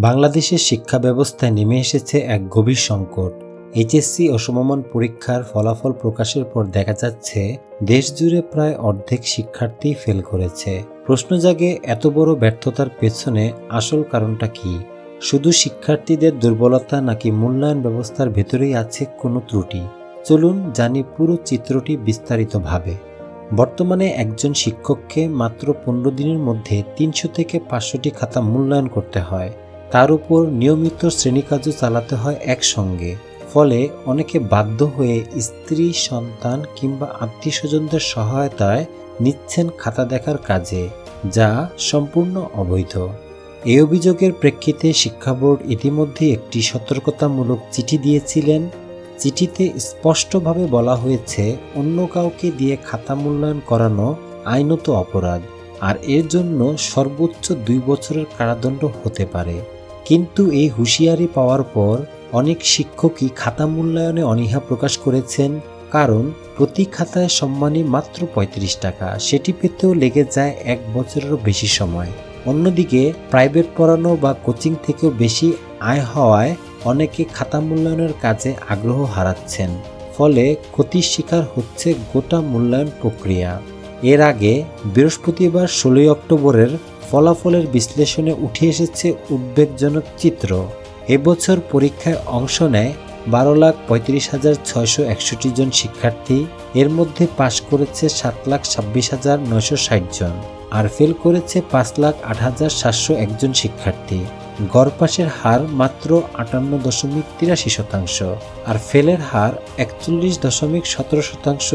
বাংলাদেশের শিক্ষা ব্যবস্থায় নেমে এসেছে এক গভীর সংকট। এইচএসসি ও সমমান পরীক্ষার ফলাফল প্রকাশের পর দেখা যাচ্ছে, দেশ জুড়ে প্রায় অর্ধেক শিক্ষার্থী ফেল করেছে। প্রশ্ন জাগে, এত বড় ব্যর্থতার পেছনে আসল কারণটা কি? শুধু শিক্ষার্থীদের দুর্বলতা নাকি মূল্যায়ন ব্যবস্থার ভেতরেই আছে কোনো ত্রুটি? চলুন জানি পুরো চিত্রটি বিস্তারিতভাবে। বর্তমানে একজন শিক্ষককে মাত্র পনেরো দিনের মধ্যে তিনশো থেকে পাঁচশোটি খাতা মূল্যায়ন করতে হয়। তার উপর নিয়মিত শ্রেণীকাজও চালাতে হয় একসঙ্গে। ফলে অনেকে বাধ্য হয়ে স্ত্রী, সন্তান কিংবা আত্মীয় স্বজনদের সহায়তায় নিচ্ছেন খাতা দেখার কাজে, যা সম্পূর্ণ অবৈধ। এই অভিযোগের প্রেক্ষিতে শিক্ষা বোর্ড ইতিমধ্যে একটি সতর্কতামূলক চিঠি দিয়েছিলেন। চিঠিতে স্পষ্টভাবে বলা হয়েছে, অন্য কাউকে দিয়ে খাতা মূল্যায়ন করানো আইনত অপরাধ, আর এর জন্য সর্বোচ্চ দুই বছরের কারাদণ্ড হতে পারে। কিন্তু এই হুঁশিয়ারি পাওয়ার পর অনেক শিক্ষকই খাতা মূল্যায়নে অনীহা প্রকাশ করেছেন, কারণ প্রতি খাতায় সম্মানী মাত্র পঁয়ত্রিশ টাকা। সেটি পেতেও লেগে যায় এক বছরেরও বেশি সময়। অন্যদিকে, প্রাইভেট পড়ানো বা কোচিং থেকেও বেশি আয় হওয়ায় অনেকে খাতা মূল্যায়নের কাজে আগ্রহ হারাচ্ছেন। ফলে ক্ষতির শিকার হচ্ছে গোটা মূল্যায়ন প্রক্রিয়া। এর আগে বৃহস্পতিবার ষোলোই অক্টোবরের ফলাফলের বিশ্লেষণে উঠে এসেছে উদ্বেগজনক চিত্র। এবছর পরীক্ষায় অংশ নেয় বারো লাখ পঁয়ত্রিশ হাজার ছয়শো একষট্টি জন শিক্ষার্থী, এর মধ্যে পাশ করেছে সাত লাখ ছাব্বিশ হাজার নয়শো ষাট জন আর ফেল করেছে পাঁচ লাখ আট হাজার সাতশো একজন শিক্ষার্থী। গড় পাশের হার মাত্র আটান্ন দশমিক তিরাশি শতাংশ আর ফেলের হার একচল্লিশ দশমিক সতেরো শতাংশ,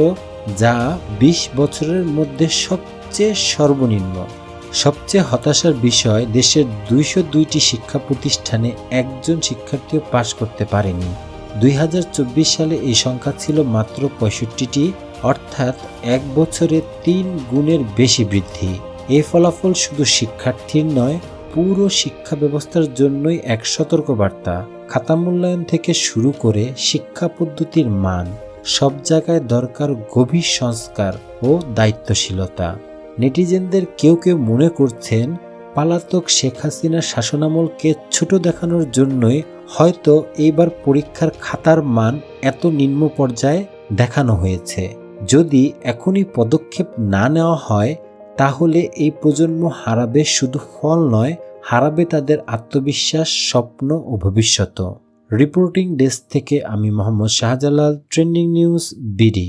যা বিশ বছরের মধ্যে সবচেয়ে সর্বনিম্ন। সবচেয়ে হতাশার বিষয়, দেশের দুইশো দুইটি শিক্ষা প্রতিষ্ঠানে একজন শিক্ষার্থীও পাশ করতে পারেনি। দুই হাজার চব্বিশ সালে এই সংখ্যা ছিল মাত্র পঁয়ষট্টিটি, অর্থাৎ এক বছরে তিন গুণের বেশি বৃদ্ধি। এই ফলাফল শুধু শিক্ষার্থীর নয়, পুরো শিক্ষা ব্যবস্থার জন্যই এক সতর্কবার্তা। খাতা মূল্যায়ন থেকে শুরু করে শিক্ষা পদ্ধতির মান, সব জায়গায় দরকার গভীর সংস্কার ও দায়িত্বশীলতা। নেটিজেনদের কেউ কেউ মনে করছেন পালাতক শেখ হাসিনার শাসনামলকে ছোট দেখানোর জন্যই হয়তো এইবার পরীক্ষার খাতার মান এত নিম্ন পর্যায়ে দেখানো হয়েছে। যদি এখনই পদক্ষেপ না নেওয়া হয়, তাহলে এই প্রজন্ম হারাবে শুধু ফল নয়, হারাবে তাদের আত্মবিশ্বাস, স্বপ্ন ও ভবিষ্যৎ রিপোর্টিং ডেস্ক থেকে আমি Mohammad Shahjalal, trending news, BD.